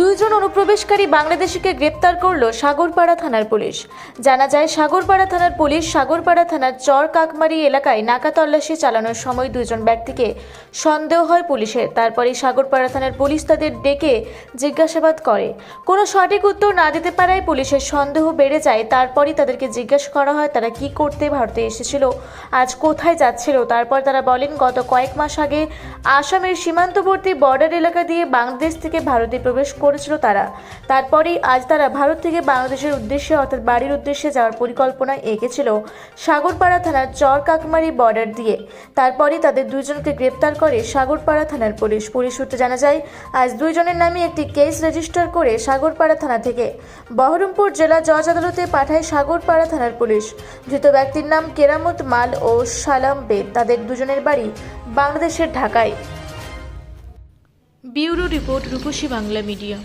দুইজন অনুপ্রবেশকারী বাংলাদেশিকে গ্রেপ্তার করল সাগরপাড়া থানার পুলিশ। জানা যায়, সাগরপাড়া থানার পুলিশ সাগরপাড়া থানার চর কাকমারি এলাকায় নাকা তল্লাশি চালানোর সময় দুইজন ব্যক্তিকে সন্দেহ হয় পুলিশের। তারপরে সাগরপাড়া থানার পুলিশ তাদের ডেকে জিজ্ঞাসাবাদ করে। কোনো সঠিক উত্তর না দিতে পারায় পুলিশের সন্দেহ বেড়ে যায়। তারপরই তাদেরকে জিজ্ঞাসা করা হয়, তারা কি করতে ভারতে এসেছিল, আজ কোথায় যাচ্ছিল? তারপর তারা বলেন, গত কয়েক মাস আগে আসামের সীমান্তবর্তী বর্ডার এলাকা দিয়ে বাংলাদেশ থেকে ভারতে প্রবেশ করেছিল তারা। তারপরেই আজ তারা ভারত থেকে বাংলাদেশের উদ্দেশ্যে অর্থাৎ বাড়ির উদ্দেশ্যে যাওয়ার পরিকল্পনা এঁকেছিল সাগরপাড়া থানার চর কাকমারি বর্ডার দিয়ে। তারপরেই তাদের দুইজনকে গ্রেপ্তার করে সাগরপাড়া থানার পুলিশ। পুলিশ সূত্রে জানা যায়, আজ দুইজনের নামে একটি কেস রেজিস্টার করে সাগরপাড়া থানা থেকে বহরমপুর জেলা জজ আদালতে পাঠায় সাগরপাড়া থানার পুলিশ। ধৃত ব্যক্তির নাম কেরামত মাল ও সালাম বেদ তাদের দুজনের বাড়ি বাংলাদেশের ঢাকায়। Bureau report Rupashi Bangla media.